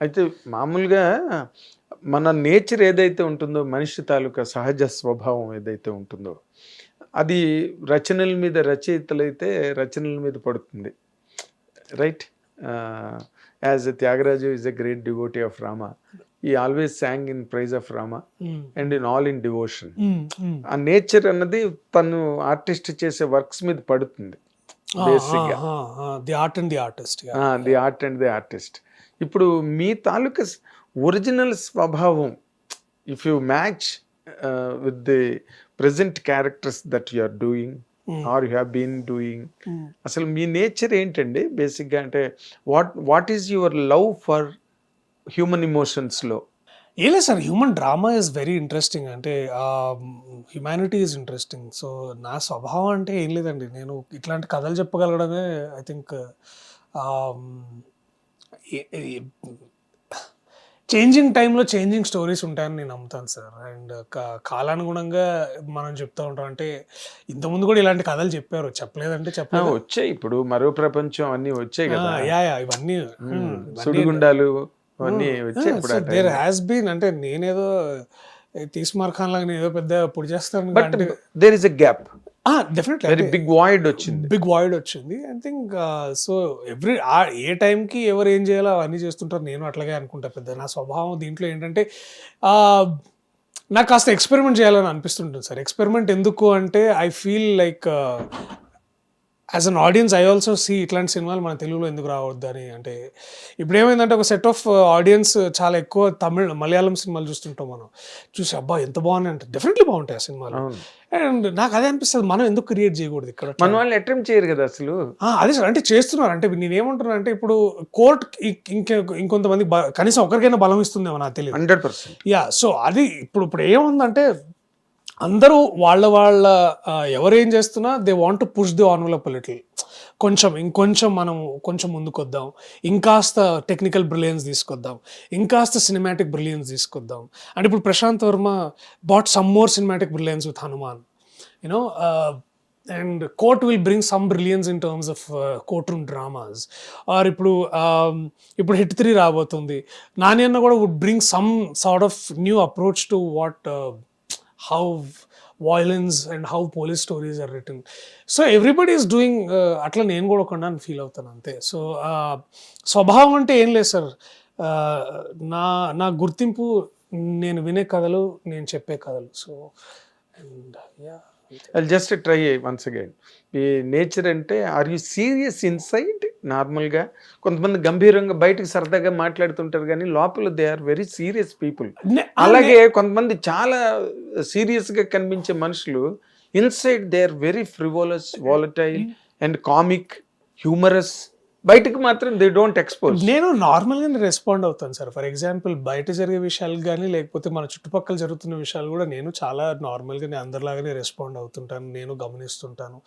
అయితే మామూలుగా మన నేచర్ ఏదైతే ఉంటుందో మనిషి తాలూకా సహజ స్వభావం ఏదైతే ఉంటుందో అది రచనల మీద రచయితలైతే రచనల మీద పడుతుంది. Right as Tyagaraju is a great devotee of Rama he always sang in praise of Rama and in all in devotion ఆ నేచర్ అన్నది తను ఆర్టిస్ట్ చేసే వర్క్స్ మీద పడుతుంది. The art and the artist the art and the artist ఇప్పుడు మీ తాలూకా original స్వభావం if you match with the present characters that you are doing or you have been doing అసలు మీ నేచర్ ఏంటండి? బేసిక్గా అంటే what what is your love for human ఇమోషన్స్లో ఏ లేదు sir human drama is very interesting అంటే humanity is interesting so నా స్వభావం అంటే ఏం లేదండి. నేను ఇట్లాంటి కథలు చెప్పగలగడమే ఐ థింక్ చేంజింగ్ టైంలో చేంజింగ్ స్టోరీస్ ఉంటాయని నేను నమ్ముతాను సార్ అండ్ కాలానుగుణంగా మనం చెప్తూ ఉంటాం అంటే ఇంతకుముందు కూడా ఇలాంటి కథలు చెప్పారు. చెప్పలేదంటే చెప్పలేదు? వచ్చాయి. ఇప్పుడు మరో ప్రపంచం అన్నీ వచ్చాయి కదా. యా యా ఇవన్నీ సుడిగుండాలు అవన్నీ వచ్చాయి దేర్. హ్యాస్ బీన్ అంటే నేనేదో తీస్మార్ ఖాన్ లాగా ఏదో పెద్ద పొడి చేస్తాను but there is a gap very definitely big void వచ్చింది. బిగ్ వాయిడ్ వచ్చింది. I think so every a టైంకి ఎవరు ఏం చేయాలో అవన్నీ చేస్తుంటారు. నేను అట్లాగే అనుకుంటా పెద్ద. నా స్వభావం దీంట్లో ఏంటంటే నాకు కాస్త ఎక్స్పెరిమెంట్ చేయాలని అనిపిస్తుంటుంది సార్. ఎక్స్పెరిమెంట్ ఎందుకు అంటే I feel like as an audience I also see ఇట్లాంటి సినిమాలు మన తెలుగులో ఎందుకు రావద్దని. అంటే ఇప్పుడు ఏమైందంటే ఒక సెట్ ఆఫ్ ఆడియన్స్ చాలా ఎక్కువ తమిళ మలయాళం సినిమాలు చూస్తుంటాం మనం. చూసి అబ్బా ఎంత బాగున్నాయి అంటే. డెఫినెట్లీ బాగుంటాయి ఆ సినిమాలు. అండ్ నాకు అదే అనిపిస్తుంది మనం ఎందుకు క్రియేట్ చేయకూడదు ఇక్కడ మన వాళ్ళు అటెంప్ట్ చేయరు కదా అసలు. అదే సార్ అంటే చేస్తున్నారు. అంటే నేనేమంటున్నా అంటే ఇప్పుడు కోర్ట్ ఇంకే ఇంకొంతమంది కనీసం ఒకరికైనా బలం ఇస్తుందేమో నాకు తెలియదు. Hundred percent. యా సో అది ఇప్పుడు ఇప్పుడు ఏముందంటే అందరూ వాళ్ళ వాళ్ళ ఎవరేం చేస్తున్నా they want to push the envelope little కొంచెం ఇంకొంచెం మనం కొంచెం ముందుకొద్దాం. ఇంకాస్త టెక్నికల్ బ్రిలియన్స్ తీసుకొద్దాం. ఇంకాస్త సినిమాటిక్ బ్రిలియన్స్ తీసుకొద్దాం. అంటే ఇప్పుడు Prashanth Varma brought some more cinematic brilliance with Hanuman you know and Court will bring some brilliance in terms of courtroom dramas or ఇప్పుడు um, ఇప్పుడు హిట్ త్రీ రాబోతుంది. నాని అన్న కూడా would bring some sort of new approach to what how violence and how police stories are return so everybody is doing అట్లా నేను కూడా ఒక feel అవుతాను అంతే. సో స్వభావం అంటే ఏం లేదు సార్. నా నా గుర్తింపు నేను వినే కథలు నేను చెప్పే కథలు. So and ya just try once again ఈ నేచర్ అంటే ఆర్ యూ సీరియస్ ఇన్సైడ్ నార్మల్గా కొంతమంది గంభీరంగా బయటకు సరదాగా మాట్లాడుతుంటారు కానీ లోపల they are very serious people. అలాగే కొంతమంది చాలా సీరియస్గా కనిపించే మనుషులు inside they are very frivolous volatile and comic humorous. బయటకు మాత్రం దే డోంట్ ఎక్స్పోజ్ నేను నార్మల్గానే రెస్పాండ్ అవుతాను సార్. ఫర్ ఎగ్జాంపుల్ బయట జరిగే విషయాలు కానీ లేకపోతే మన చుట్టుపక్కల జరుగుతున్న విషయాలు కూడా నేను చాలా నార్మల్గానే అందరిలాగానే రెస్పాండ్ అవుతుంటాను. నేను గమనిస్తుంటాను.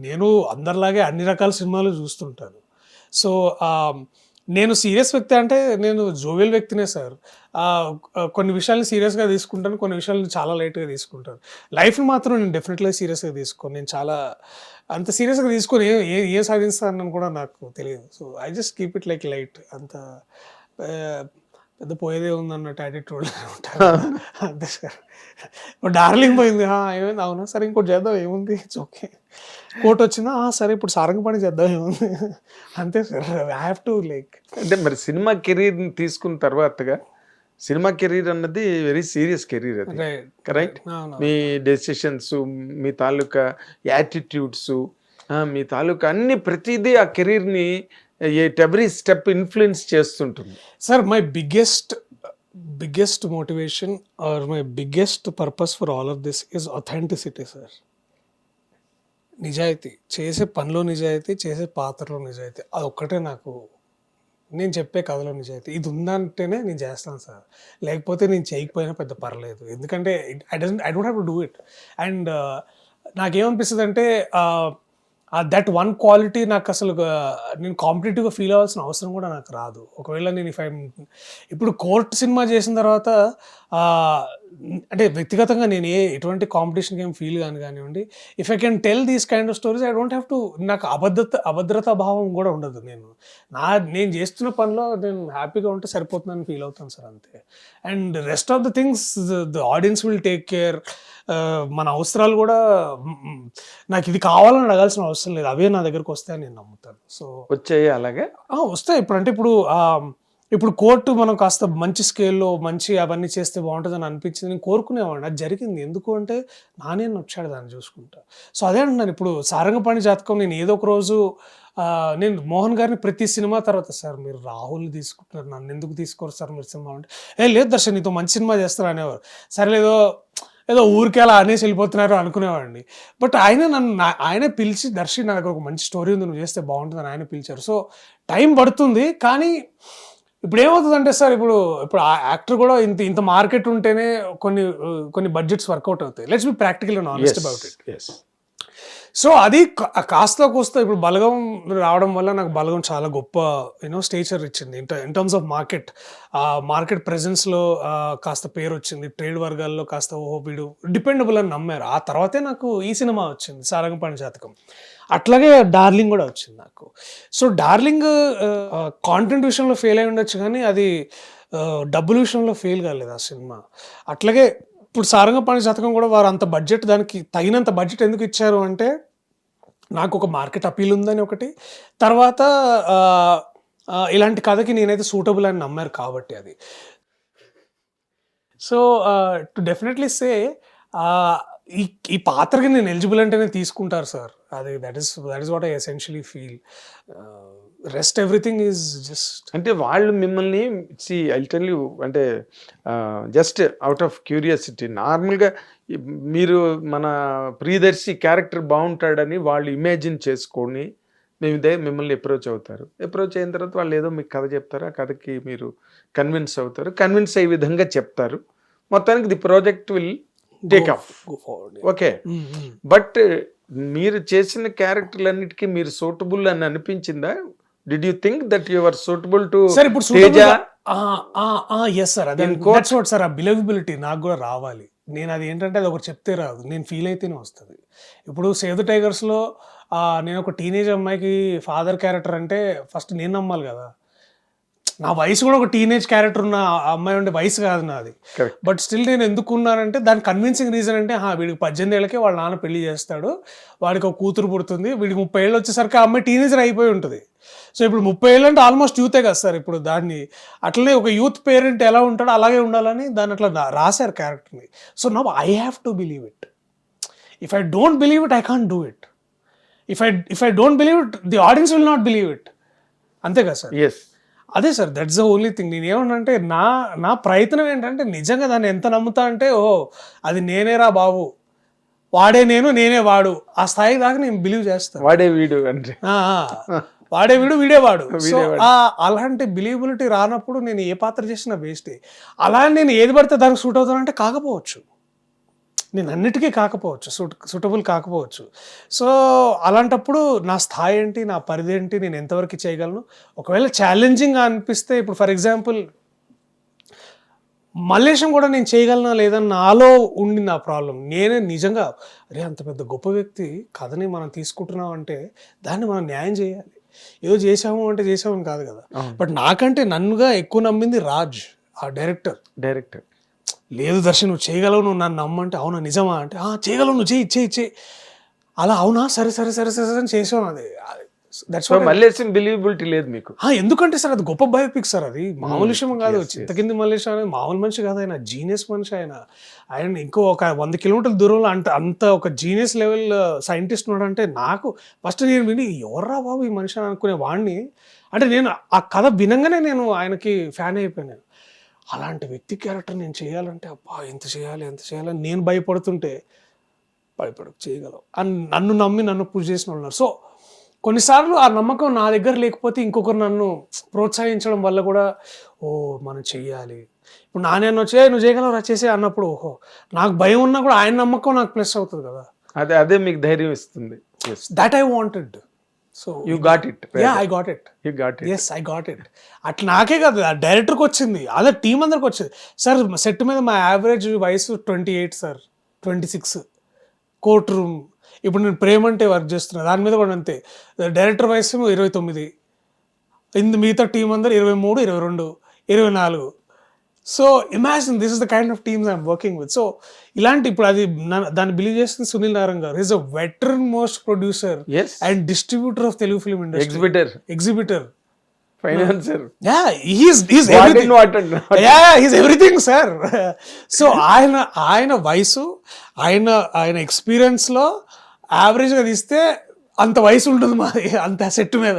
నేను అందరిలాగే అన్ని రకాల సినిమాలు చూస్తుంటాను. సో నేను సీరియస్ వ్యక్తి అంటే నేను జోవియల్ వ్యక్తినే సార్ కొన్ని విషయాలను సీరియస్గా తీసుకుంటాను కొన్ని విషయాలను చాలా లైట్గా తీసుకుంటాను. లైఫ్ని మాత్రం నేను డెఫినెట్గా సీరియస్గా తీసుకోను. నేను చాలా అంత సీరియస్గా తీసుకొని. ఏ ఏ సాధిస్తానని కూడా నాకు తెలియదు. So I just keep it like light అంత పెద్ద పోయేదే ఉందన్నట్టు యాటిట్యూడ్ ఉంటాను అంతే సార్. డార్లింగ్ పోయింది. "ఆ, ఏమైంది? అవునా? సరే ఇంకోటి చేద్దాం. ఏముంది? ఇట్స్ ఓకే కోట్ వచ్చిందా? "ఆ, సరే ఇప్పుడు సారంగ పని చేద్దాం. ఏముంది? అంతే sir. I have to like అంటే మరి సినిమా కెరీర్ని తీసుకున్న తర్వాతగా సినిమా కెరీర్ అన్నది వెరీ సీరియస్ కెరీర్ అది. కరెక్ట్ మీ డెసిషన్స్ మీ తాలూకా యాటిట్యూడ్స్ మీ తాలూకా అన్ని ప్రతిదీ ఆ కెరీర్ని ఎవ్రీ స్టెప్ ఇన్ఫ్లుయెన్స్ చేస్తుంటుంది. Sir my biggest biggest motivation or my biggest purpose for all of this is authenticity sir నిజాయితీ చేసే పనిలో నిజాయితీ చేసే పాత్రలో నిజాయితీ. అది ఒక్కటే నాకు. నేను చెప్పే కథలో నిజాయితీ. ఇది ఉందంటేనే నేను చేస్తాను సార్ లేకపోతే నేను చేయకపోయినా పెద్ద పర్లేదు. ఎందుకంటే I doesn't I don't have to do it and నాకేమనిపిస్తుంది అంటే దట్ వన్ క్వాలిటీ నాకు అసలు నేను కాంపిటేటివ్గా ఫీల్ అవ్వాల్సిన అవసరం కూడా నాకు రాదు. ఒకవేళ నేను ఇఫ్ ఐ ఇప్పుడు కోర్ట్ సినిమా చేసిన తర్వాత అంటే వ్యక్తిగతంగా నేను ఏ ఎటువంటి కాంపిటీషన్ ఏం ఫీల్ కానీ కానివ్వండి if I can tell these kind of stories I don't have to నాకు అభద్రత అభద్రతా భావం కూడా ఉండదు నేను. నా నేను చేస్తున్న పనిలో నేను హ్యాపీగా ఉంటే సరిపోతుందని ఫీల్ అవుతాను సార్ అంతే. And rest of the things the audience will take care మన అవసరాలు కూడా నాకు ఇది కావాలని అడగాల్సిన అవసరం లేదు. అవే నా దగ్గరకు వస్తాయని నేను నమ్ముతాను. సో వచ్చాయి అలాగే? వస్తాయి. ఇప్పుడు అంటే ఇప్పుడు ఇప్పుడు కోర్టు మనం కాస్త మంచి స్కేల్లో మంచి అవన్నీ చేస్తే బాగుంటుందని అనిపించింది. నేను కోరుకునేవాడిని. అది జరిగింది. ఎందుకు అంటే నానే వచ్చాడు దాన్ని చూసుకుంటా. సో అదే అంటున్నాను. ఇప్పుడు సారంగపాణి జాతకం నేను ఏదో ఒక రోజు నేను మోహన్ గారిని ప్రతి సినిమా తర్వాత సార్ మీరు రాహుల్ తీసుకుంటున్నారు. నన్ను ఎందుకు తీసుకోరు సార్ మీరు సినిమా? అంటే ఏ లేదు దర్శన్ నీతో మంచి సినిమా చేస్తారు అనేవారు. సరే ఏదో ఏదో ఊరికే అలా అనేసి వెళ్ళిపోతున్నారు అనుకునేవాడిని. బట్ ఆయన నన్ను ఆయనే పిలిచి దర్శి నా దగ్గర ఒక మంచి స్టోరీ ఉంది. నువ్వు చేస్తే బాగుంటుందని ఆయన పిలిచారు. సో టైం పడుతుంది. కానీ ఇప్పుడు ఏమవుతుందంటే సార్ ఇప్పుడు ఇప్పుడు ఆ యాక్టర్ కూడా ఇంత ఇంత మార్కెట్ ఉంటేనే కొన్ని కొన్ని బడ్జెట్స్ వర్కౌట్ అవుతాయి. Let's be practical honest about it so అది కాస్త కోస్త ఇప్పుడు బలగం రావడం వల్ల నాకు బలగం చాలా గొప్ప యూనో స్టేచర్ ఇచ్చింది. In in terms of market market ప్రెజెన్స్లో కాస్త పేరు వచ్చింది. ట్రేడ్ వర్గాల్లో కాస్త ఓహో వీడు డిపెండబుల్ అని నమ్మారు. ఆ తర్వాతే నాకు ఈ సినిమా వచ్చింది సారంగపాణి జాతకం. అట్లాగే డార్లింగ్ కూడా వచ్చింది నాకు. సో డార్లింగ్ కాంటెంట్ విషయంలో ఫెయిల్ అయి ఉండొచ్చు కానీ అది డబ్బుల విషయంలో ఫెయిల్ కాలేదు ఆ సినిమా. అట్లాగే ఇప్పుడు సారంగపాణి శతకం కూడా వారు అంత బడ్జెట్ దానికి తగినంత బడ్జెట్ ఎందుకు ఇచ్చారు అంటే నాకు ఒక మార్కెట్ అపీల్ ఉందని ఒకటి. తర్వాత ఇలాంటి కథకి నేనైతే సూటబుల్ అని నమ్మారు కాబట్టి అది. సో టు డెఫినెట్లీ సే ఈ ఈ పాత్రకి నేను ఎలిజిబుల్ అంటేనే తీసుకుంటారు సార్ అది that is that is what I essentially feel rest everything is just అంటే వాళ్ళు మిమ్మల్ని సి ఐ టెల్ యూ అంటే జస్ట్ అవుట్ ఆఫ్ క్యూరియాసిటీ నార్మల్గా మీరు మన ప్రియదర్శి క్యారెక్టర్ బాగుంటాడని వాళ్ళు ఇమాజిన్ చేసుకొని మేము ఇదే మిమ్మల్ని అప్రోచ్ అవుతారు. అప్రోచ్ అయిన తర్వాత వాళ్ళు ఏదో మీకు కథ చెప్తారు ఆ కథకి మీరు కన్విన్స్ అవుతారు. కన్విన్స్ అయ్యే విధంగా చెప్తారు. మొత్తానికి the project will take off okay but మీరు చేసిన క్యారెక్టర్లన్నిటికీ మీరు సూటబుల్ అని అనిపించిందా? Did you think that you are suitable to sir ఇప్పుడు తేజ ఎస్ సార్ అదే దట్స్ వాట్ సార్ ఆ బిలీవబిలిటీ నాకు కూడా రావాలి. నేను అది ఏంటంటే అది ఒకటి చెప్తే రాదు. నేను ఫీల్ అయితేనే వస్తుంది. ఇప్పుడు సేవ్ ద టైగర్స్లో నేను ఒక టీనేజ్ అమ్మాయికి ఫాదర్ క్యారెక్టర్ అంటే ఫస్ట్ నేను నమ్మాలి కదా. నా వయసు కూడా ఒక టీనేజ్ క్యారెక్టర్ ఉన్న అమ్మాయి ఉండే వయసు కాదు నాది. బట్ స్టిల్ నేను ఎందుకు ఉన్నానంటే దాని కన్విన్సింగ్ రీజన్ అంటే వీడికి పద్దెనిమిది ఏళ్ళకే వాళ్ళ నాన్న పెళ్ళి చేస్తాడు. వాడికి ఒక కూతురు పుడుతుంది. వీడికి ముప్పై ఏళ్ళు వచ్చేసరికి ఆ అమ్మాయి టీనేజర్ అయిపోయి ఉంటుంది. సో ఇప్పుడు ముప్పై ఏళ్ళు అంటే ఆల్మోస్ట్ యూతే కదా సార్ ఇప్పుడు దాన్ని. అట్లనే ఒక యూత్ పేరెంట్ ఎలా ఉంటాడో అలాగే ఉండాలని దాన్ని అట్లా రాశారు క్యారెక్టర్ని so now I have to believe it if I don't believe it I can't do it if I if I don't believe it the audience will not believe it అంతే కదా సార్? ఎస్ అదే sir that's the only thing నేను ఏమన్నంటే నా నా ప్రయత్నం ఏంటంటే నిజంగా దాన్ని ఎంత నమ్ముతా అంటే ఓ అది నేనేరా బాబు. వాడే నేను నేనే వాడు. ఆ స్థాయి దాకా నేను బిలీవ్ చేస్తాను వాడే వీడు అంటే. వాడే వీడు వీడే వాడు. సో ఆ అలాంటి బిలీవబిలిటీ రానప్పుడు నేను ఏ పాత్ర చేసినా వేస్టే అలా నేను ఏది పడితే దానికి సూట్ అవుతానంటే కాకపోవచ్చు. నేను అన్నిటికీ కాకపోవచ్చు సూట్ సూటబుల్ కాకపోవచ్చు. సో అలాంటప్పుడు నా స్థాయి ఏంటి నా పరిధి ఏంటి నేను ఎంతవరకు చేయగలను? ఒకవేళ ఛాలెంజింగ్ అనిపిస్తే ఇప్పుడు ఫర్ ఎగ్జాంపుల్ మల్లేశం కూడా నేను చేయగలనా లేదని నాలో ఉండి నా ప్రాబ్లం నేనే నిజంగా అరే అంత పెద్ద గొప్ప వ్యక్తి కథని మనం తీసుకుంటున్నాం అంటే దాన్ని మనం న్యాయం చేయాలి. ఏదో చేసాము అంటే చేసామని కాదు కదా. బట్ నాకంటే నన్నుగా ఎక్కువ నమ్మింది రాజ్ ఆ డైరెక్టర్. డైరెక్టర్. లేదు దర్శన్ నువ్వు చేయగలవు నువ్వు నన్ను నమ్మంటే అవునా నిజమా అంటే "ఆ, చేయగలవు నువ్వు చేయి చేయి చేయి. అలా అవునా? సరే సరే సరే సరే సరే అని చేసాను అది దట్స్ బిలీవబిలిటీ లేదు మీకు. ఎందుకంటే సార్ అది గొప్ప బయోపిక్ సార్ అది. మామూలు విషయం కాదు. చింతకింది మల్లేష్ అనేది మామూలు మనిషి కాదు ఆయన జీనియస్ మనిషి ఆయన. ఆయన ఇంకో ఒక వంద కిలోమీటర్ల దూరంలో అంత అంత ఒక జీనియస్ లెవెల్ సైంటిస్ట్ ఉన్నాడంటే నాకు ఫస్ట్ నేను విని ఎవర్రా బాబు ఈ మనిషి అని అనుకునే వాడిని అంటే నేను ఆ కథ వినంగానే నేను ఆయనకి ఫ్యాన్ అయిపోయాను అలాంటి వ్యక్తి క్యారెక్టర్ నేను చేయాలంటే అబ్బా ఎంత చేయాలి ఎంత చేయాలి నేను భయపడుతుంటే భయపడకు చేయగలవు. అని నన్ను నమ్మి నన్ను పూజ చేసిన వాళ్ళు ఉన్నారు. సో కొన్నిసార్లు ఆ నమ్మకం నా దగ్గర లేకపోతే ఇంకొకరు నన్ను ప్రోత్సహించడం వల్ల కూడా ఓ మనం చెయ్యాలి. ఇప్పుడు నానే వచ్చే నువ్వు చేయగలవు చేసే అన్నప్పుడు ఓహో నాకు భయం ఉన్నా కూడా ఆయన నమ్మకం నాకు ప్లస్ అవుతుంది కదా. అదే అదే మీకు ధైర్యం ఇస్తుంది. That I wanted so you got it ya I got it you got it yes I got it అట్లా నాకే కాదు ఆ డైరెక్టర్కి వచ్చింది. అదే టీం అందరికి వచ్చింది. సార్ సెట్ మీద మా యావరేజ్ వయసు twenty eight sir twenty six courtroom ఇప్పుడు నేను ప్రేమ అంటే వర్క్ చేస్తున్నా. దాని మీద కూడా అంతే. డైరెక్టర్ వయసు ఇరవై తొమ్మిది. ఇందు మిగతా టీం అందరు ఇరవై మూడు ఇరవై రెండు ఇరవై నాలుగు. So imagine this is the kind of teams I'm working with so ఇలాంటి ఇప్పుడు అది దాన్ని బిలీవ్ చేస్తుంది Sunil Narayana garu. Is a veteran most producer and distributor of Telugu film industry exhibitor exhibitor financer and Yeah, he's everything, sir. So ఆయన ఆయన వయసు ఆయన ఆయన ఎక్స్పీరియన్స్లో యావరేజ్గా తీస్తే అంత వయసు ఉంటుంది మాది అంత సెట్ మీద.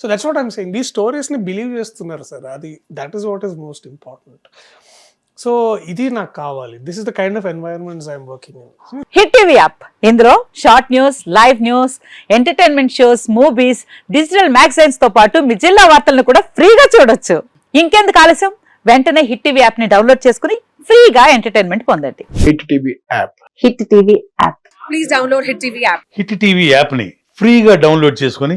So that's what I'm saying ఈ స్టోరీస్ని బిలీవ్ చేస్తున్నారు సార్ అది that is what is most important so ఇది నాకు కావాలి. This is the kind of environments I'm working in Hit TV app ఇందులో short news live news entertainment shows movies digital మ్యాగజైన్స్తో పాటు మీ జిల్లా వార్తలను కూడా ఫ్రీగా చూడొచ్చు. ఇంకెందుకు ఆలస్యం? వెంటనే హిట్ టీవీ యాప్ని డౌన్లోడ్ చేసుకుని ఫ్రీగా ఎంటర్టైన్మెంట్ పొందండి. Hit TV app Hit TV app please download Hit TV app. Hit TV యాప్ని ఫ్రీగా డౌన్లోడ్ చేసుకొని